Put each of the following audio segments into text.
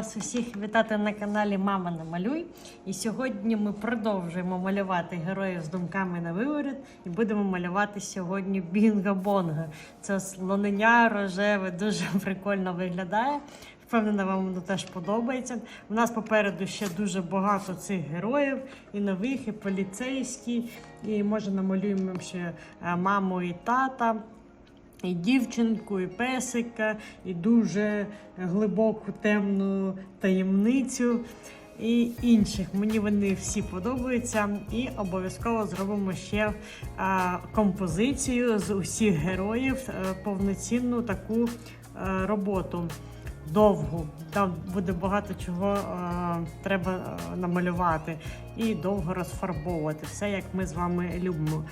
вас усіх вітати на каналі Мама Намалюй. І сьогодні ми продовжуємо малювати героїв з думками на виворіт і будемо малювати сьогодні Бінго-Бонго. Це слонення рожеве, дуже прикольно виглядає. Впевнена, вам воно теж подобається. У нас попереду ще дуже багато цих героїв, і нових, і поліцейські, і може намалюємо ще е, маму і тата. І дівчинку, і песика, і дуже глибоку темну таємницю, і інших. Мені вони всі подобаються. І обов'язково зробимо ще а, композицію з усіх героїв, е, повноцінну таку е, роботу. Довгу, там буде багато чого е, треба намалювати і довго розфарбовувати все, як ми з вами любимо.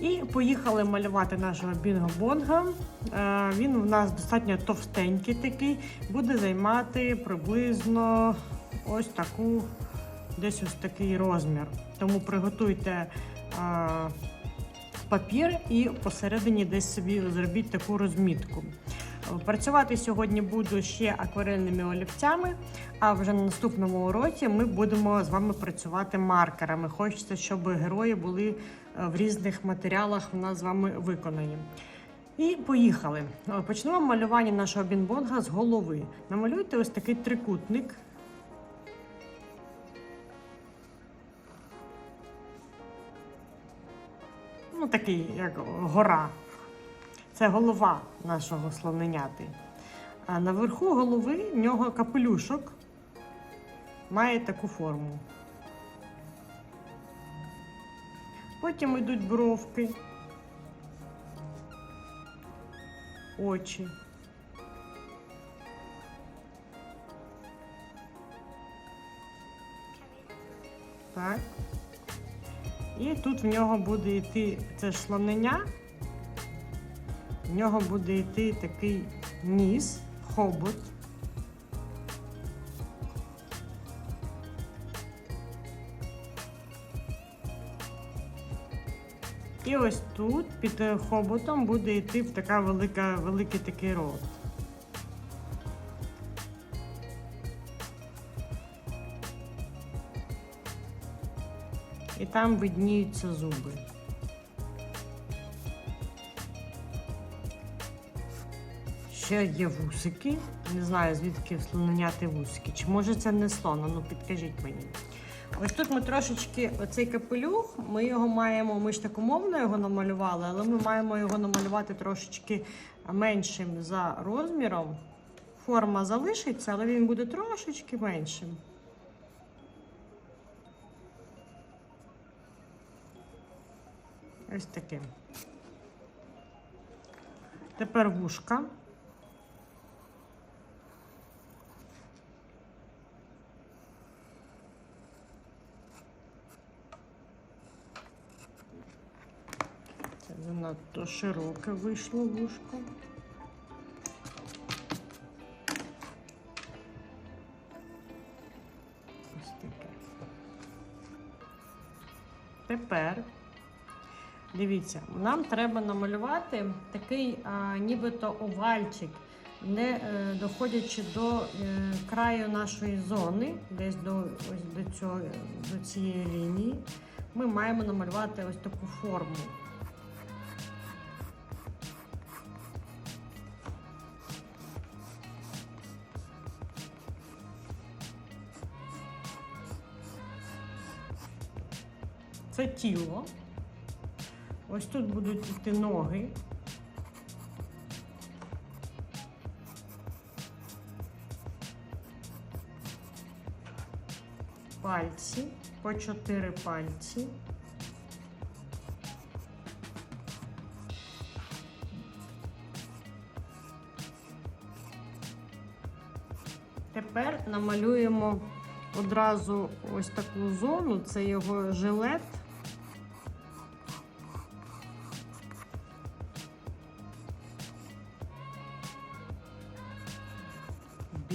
І поїхали малювати нашого Бінго-Бонга. Е, Він у нас достатньо товстенький такий, буде займати приблизно ось таку, десь ось такий розмір. Тому приготуйте е, папір і посередині десь собі зробіть таку розмітку. Працювати сьогодні буду ще акварельними олівцями, а вже на наступному уроці ми будемо з вами працювати маркерами. Хочеться, щоб герої були е, в різних матеріалах у нас з вами виконані. І поїхали. Е, Почнемо малювання нашого бінбонга з голови. Намалюйте ось такий трикутник. Ну, такий, як гора. Це голова нашого слоненяти. А наверху голови в нього капелюшок має таку форму. Потім йдуть бровки, очі. Так. І тут в нього буде йти це ж слонення. В нього буде йти такий ніс, хобот. І ось тут під е, хоботом буде йти така велика, великий такий рот. І там видніються зуби. Ще є вусики. Не знаю, звідки слоненяти вусики. Чи може це не слон? Ну підкажіть мені. Ось тут ми трошечки оцей капелюх, ми його маємо, ми ж так умовно його намалювали, але ми маємо його намалювати трошечки меншим за розміром. Форма залишиться, але він буде трошечки меншим. Ось таким. Тепер вушка. Це занадто широке вийшло вушко. Тепер Дивіться, нам треба намалювати такий а, нібито овальчик, не е, доходячи до е, краю нашої зони, десь до, ось до, цього, до цієї лінії, ми маємо намалювати ось таку форму. Тіло. Ось тут будуть йти ноги. Пальці, по чотири пальці. Тепер намалюємо одразу ось таку зону, це його жилет.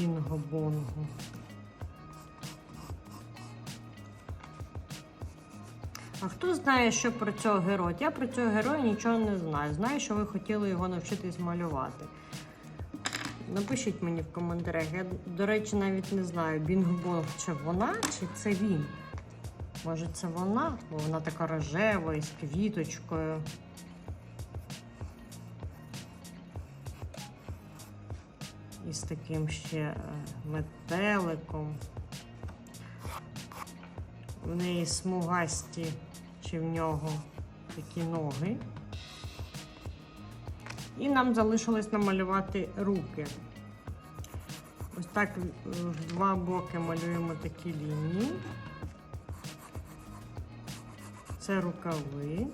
Бінго-бонго. А хто знає, що про цього героя? Я про цього героя нічого не знаю. Знаю, що ви хотіли його навчитись малювати. Напишіть мені в коментарях. Я, до речі, навіть не знаю, Бінг-Бонг чи вона, чи це він. Може, це вона, бо вона така рожева із квіточкою. І з таким ще е, метеликом. В неї смугасті, чи в нього такі ноги. І нам залишилось намалювати руки. Ось так е, в два боки малюємо такі лінії. Це рукави.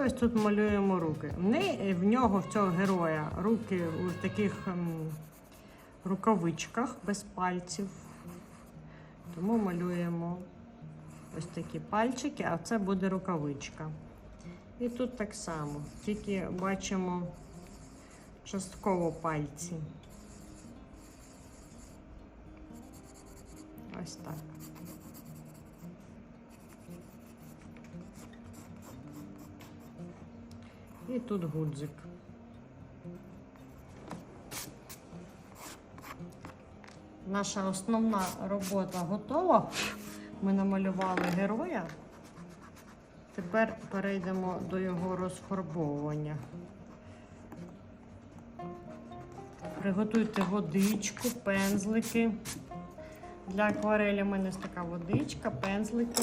Ось тут малюємо руки. В, нього, в цього героя, руки у таких ем, рукавичках без пальців. Тому малюємо ось такі пальчики, а це буде рукавичка. І тут так само, тільки бачимо частково пальці. Ось так. І тут гудзик. Наша основна робота готова. Ми намалювали героя. Тепер перейдемо до його розфарбовування. Приготуйте водичку, пензлики. Для акварелі у мене така водичка, пензлики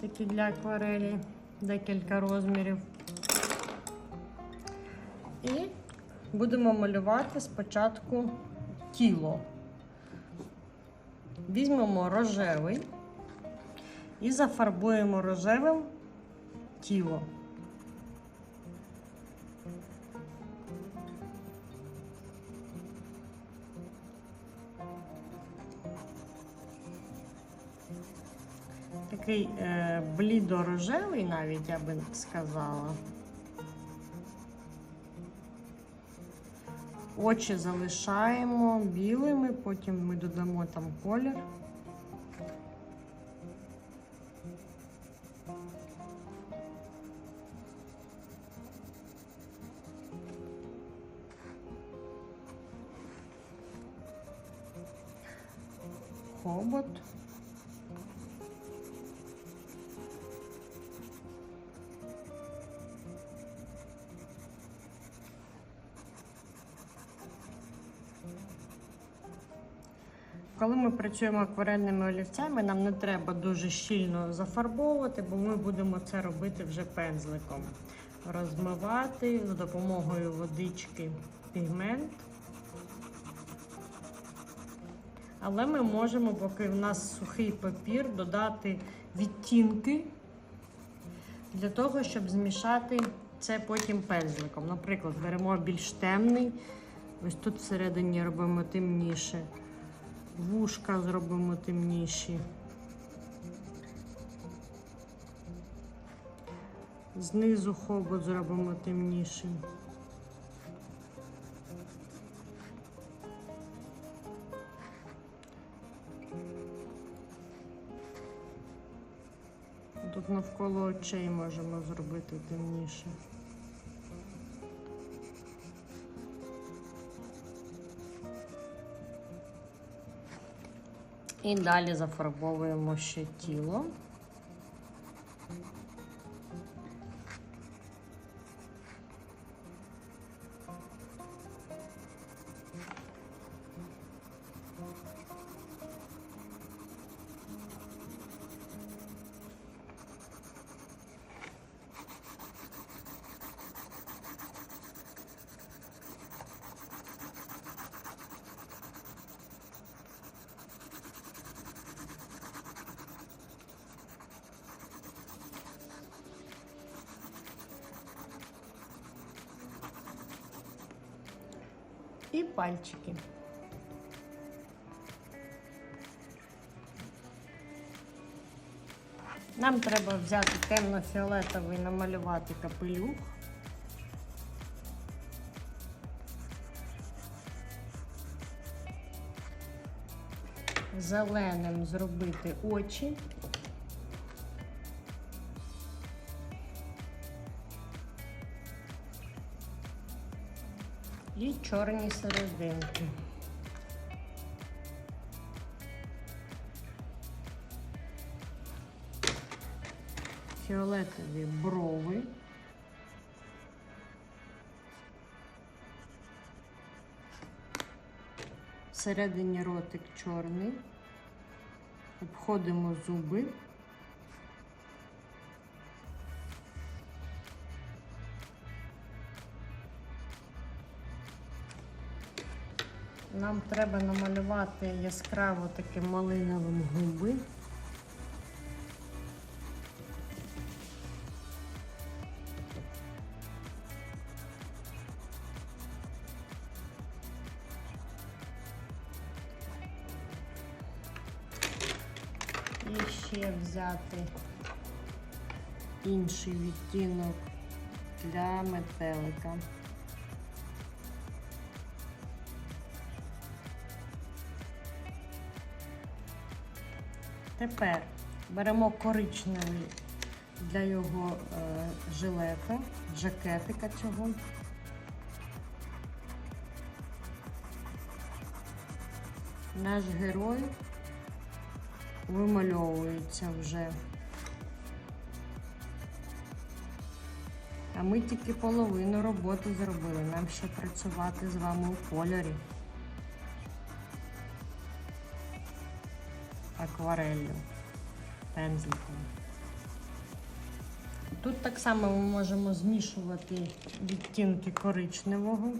такі для акварелі, декілька розмірів. І будемо малювати спочатку тіло. Візьмемо рожевий і зафарбуємо рожевим тіло. Такий е, блідо-рожевий навіть я би сказала. Очі залишаємо білими, потім ми додамо там колір. Хобот. Коли ми працюємо акварельними олівцями, нам не треба дуже щільно зафарбовувати, бо ми будемо це робити вже пензликом. Розмивати за допомогою водички пігмент. Але ми можемо, поки в нас сухий папір, додати відтінки для того, щоб змішати це потім пензликом. Наприклад, беремо більш темний, ось тут всередині робимо темніше. Вушка зробимо темніші. Знизу хобот зробимо темнішим. Тут навколо очей можемо зробити темніше. І далі зафарбовуємо ще тіло. І пальчики. Нам треба взяти темно-фіолетовий, намалювати капелюх. Зеленим зробити очі. Чорні серединки. Фіолетові брови. Всередині ротик чорний. Обходимо зуби. Нам треба намалювати яскраво таким малиновим губи. І ще взяти інший відтінок для метелика. Тепер беремо коричневий для його е, жилета, жакетика цього. Наш герой вимальовується вже. А ми тільки половину роботи зробили. Нам ще працювати з вами у кольорі. Аквареллю, пензликом. Тут так само ми можемо змішувати відтінки коричневого.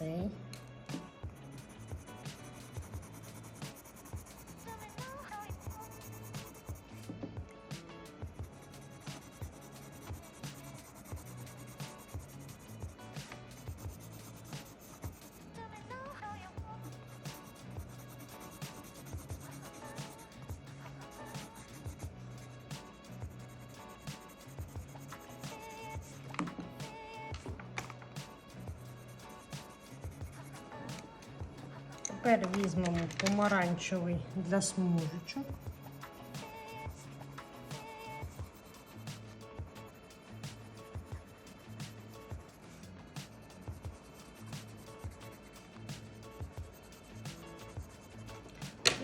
І Тепер візьмемо помаранчевий для смужечок.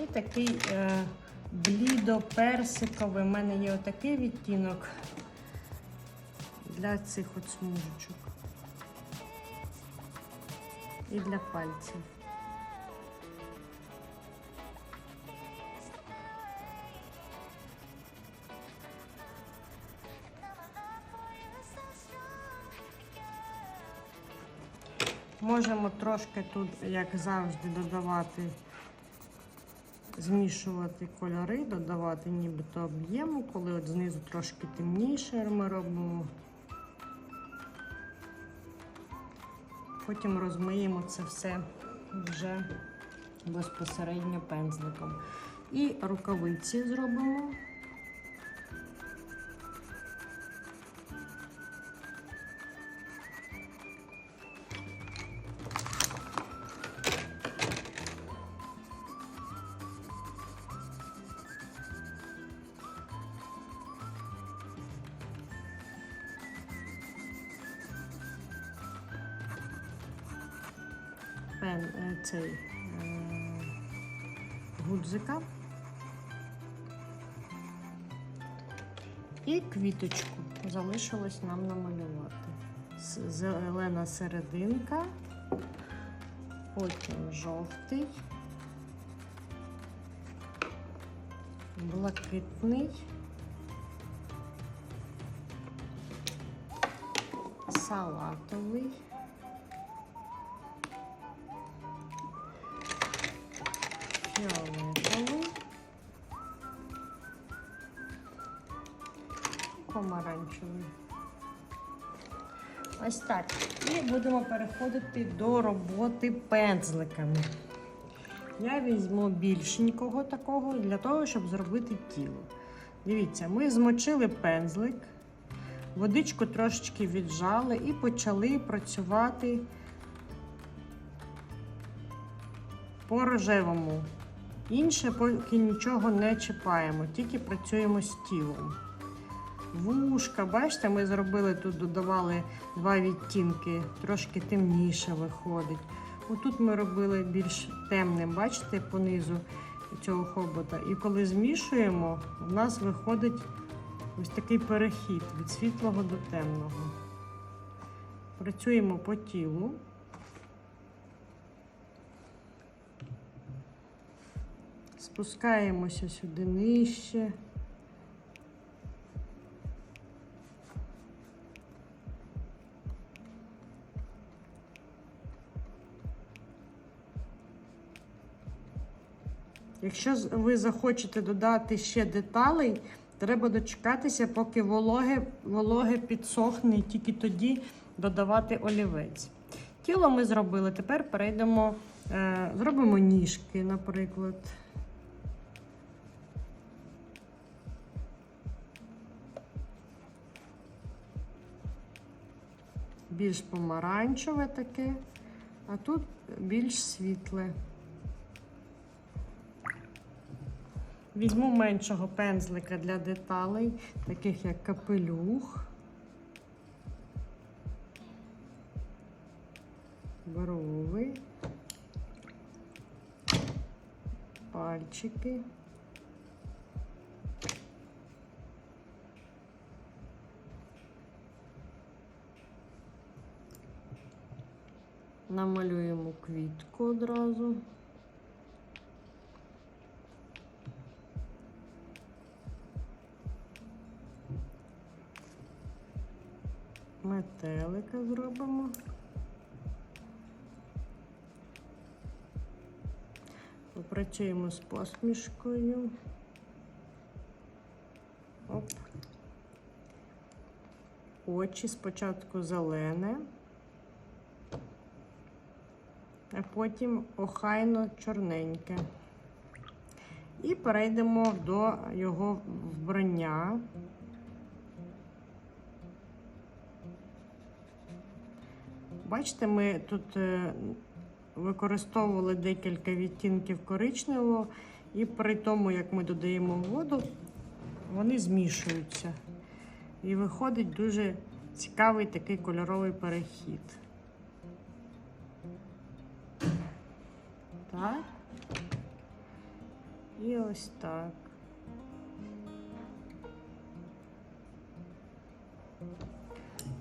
І такий е, блідо-персиковий. У мене є отакий відтінок для цих от смужечок. І для пальців. Можемо трошки тут, як завжди, додавати, змішувати кольори, додавати нібито об'єму, коли от знизу трошки темніше ми робимо. Потім розмиємо це все вже безпосередньо пензликом. І рукавиці зробимо. Пен, е, цей е, гудзика і квіточку залишилось нам намалювати. зелена серединка, потім жовтий, блакитний, салатовий. Фіолетовий, помаранчевий. Ось так. І будемо переходити до роботи пензликами. Я візьму більшенького такого для того, щоб зробити тіло. Дивіться, ми змочили пензлик, водичку трошечки віджали і почали працювати по рожевому. Інше поки нічого не чіпаємо, тільки працюємо з тілом. Вушка, бачите, ми зробили тут, додавали два відтінки, трошки темніше виходить. Отут ми робили більш темним, бачите, понизу цього хобота. І коли змішуємо, в нас виходить ось такий перехід від світлого до темного. Працюємо по тілу. Спускаємося сюди нижче. Якщо ви захочете додати ще деталей, треба дочекатися, поки вологе, вологе підсохне, і тільки тоді додавати олівець. Тіло ми зробили. Тепер перейдемо, е, зробимо ніжки, наприклад. Більш помаранчеве таке, а тут більш світле. Візьму меншого пензлика для деталей, таких як капелюх, брови, пальчики. Намалюємо квітку одразу. Метелика зробимо. Попрацюємо з посмішкою. Оп. Очі спочатку зелене, потім охайно чорненьке. І перейдемо до його вбрання. Бачите, ми тут е, використовували декілька відтінків коричневого, і при тому, як ми додаємо воду, вони змішуються. І виходить дуже цікавий такий кольоровий перехід. Так. І ось так.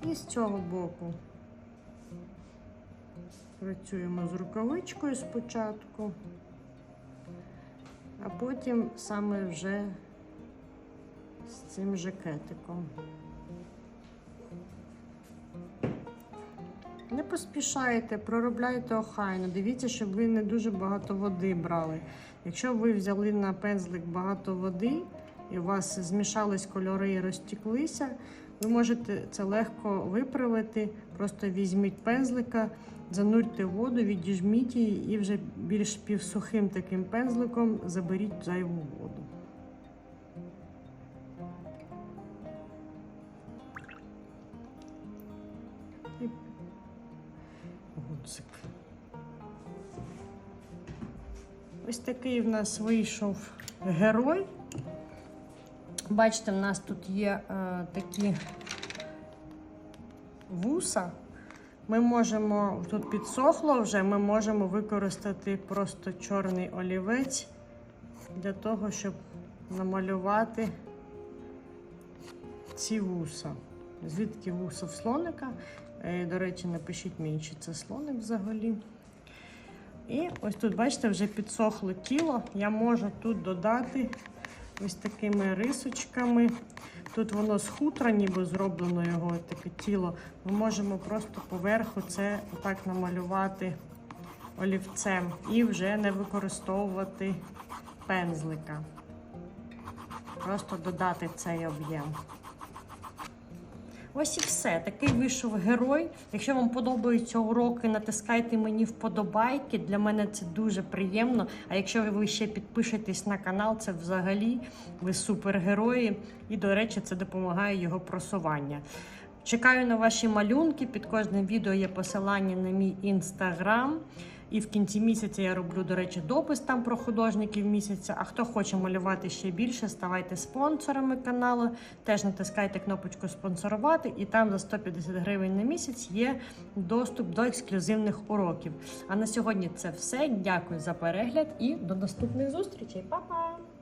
І з цього боку. Працюємо з рукавичкою спочатку, а потім саме вже з цим жакетиком. Не поспішайте, проробляйте охайно. Дивіться, щоб ви не дуже багато води брали. Якщо ви взяли на пензлик багато води і у вас змішались кольори і розтіклися, ви можете це легко виправити. Просто візьміть пензлика, занурте воду, відіжміть її і вже більш півсухим таким пензликом заберіть зайву воду. Такий в нас вийшов герой. Бачите, в нас тут є е, такі вуса. Ми можемо, тут підсохло вже, ми можемо використати просто чорний олівець для того, щоб намалювати ці вуса. Звідки вуса в слоника? Е, До речі, напишіть мені, чи це слоник взагалі. І ось тут, бачите, вже підсохло тіло. Я можу тут додати ось такими рисочками. Тут воно з хутра, ніби зроблено його таке тіло. Ми можемо просто поверху це отак намалювати олівцем і вже не використовувати пензлика. Просто додати цей об'єм. Ось і все. Такий вийшов герой. Якщо вам подобаються уроки, натискайте мені вподобайки. Для мене це дуже приємно. А якщо ви ще підпишетесь на канал, це взагалі ви супергерої. І, до речі, це допомагає його просування. Чекаю на ваші малюнки. Під кожним відео є посилання на мій інстаграм. І в кінці місяця я роблю, до речі, допис там про художників місяця. А хто хоче малювати ще більше, ставайте спонсорами каналу. Теж натискайте кнопочку спонсорувати, і там за 150 гривень на місяць є доступ до ексклюзивних уроків. А на сьогодні це все. Дякую за перегляд і до наступних зустрічей. Па-па!